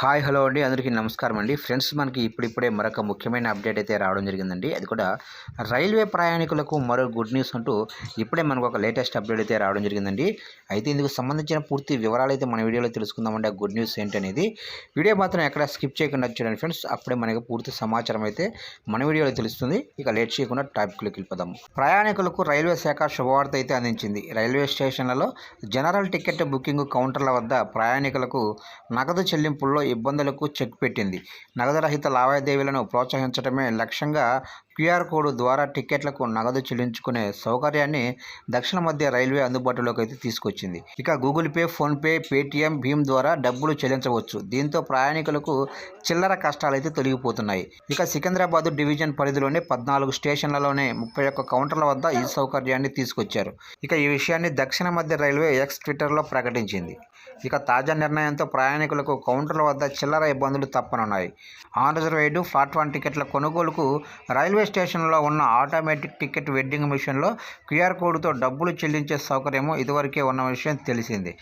Hi hello అండి. అందరికీ నమస్కారం అండి. ఫ్రెండ్స్ మనకి ఇప్పుడిప్పుడే మరొక ముఖ్యమైన అప్డేట్ అయితే రావడం జరిగిందండి. అది కూడా రైల్వే ప్రయాణికులకు మరో గుడ్ న్యూస్ అంటూ ఇప్పుడే మనకు ఒక లేటెస్ట్ అప్డేట్ అయితే రావడం జరిగిందండి. అయితే ఇందుకు సంబంధించిన పూర్తి వివరాలు అయితే మన వీడియోలో తెలుసుకుందామండి. ఆ గుడ్ న్యూస్ ఏంటనేది వీడియో మాత్రం ఎక్కడ స్కిప్ చేయకుండా చూడండి ఫ్రెండ్స్. అప్పుడే మనకి పూర్తి సమాచారం అయితే మన వీడియోలో తెలుస్తుంది. ఇక లేట్ చేయకుండా టాపిక్లోకి వెళ్ళిపోదాము ప్రయాణికులకు రైల్వే శాఖ శుభవార్త అయితే అందించింది. రైల్వే స్టేషన్లలో జనరల్ టికెట్ బుకింగ్ కౌంటర్ల వద్ద ప్రయాణికులకు నగదు చెల్లింపుల్లో ఇబ్బందులకు చెక్ పెట్టింది. నగదు రహిత లావాదేవీలను ప్రోత్సహించడమే లక్ష్యంగా క్యూఆర్ కోడ్ ద్వారా టికెట్లకు నగదు చెల్లించుకునే సౌకర్యాన్ని దక్షిణ మధ్య రైల్వే అందుబాటులోకి అయితే తీసుకొచ్చింది. ఇక గూగుల్ పే ఫోన్పే పేటిఎం భీమ్ ద్వారా డబ్బులు చెల్లించవచ్చు. దీంతో ప్రయాణికులకు చిల్లర కష్టాలు అయితే తొలగిపోతున్నాయి. ఇక సికింద్రాబాద్ డివిజన్ పరిధిలోని పద్నాలుగు స్టేషన్లలోనే ముప్పై ఒక్క కౌంటర్ల వద్ద ఈ సౌకర్యాన్ని తీసుకొచ్చారు. ఇక ఈ విషయాన్ని దక్షిణ మధ్య రైల్వే ఎక్స్ ట్విట్టర్లో ప్రకటించింది. ఇక తాజా నిర్ణయంతో ప్రయాణికులకు కౌంటర్ల వద్ద చిల్లర ఇబ్బందులు తప్పనున్నాయి. ఆన్ రిజర్వేడ్ ప్లాట్ఫామ్ టికెట్ల కొనుగోలుకు రైల్వే స్టేషన్లో ఉన్న ఆటోమేటిక్ టికెట్ వెడ్డింగ్ మిషన్లో క్యూఆర్ కోడ్తో డబ్బులు చెల్లించే సౌకర్యము ఇదివరకే ఉన్న విషయం తెలిసింది.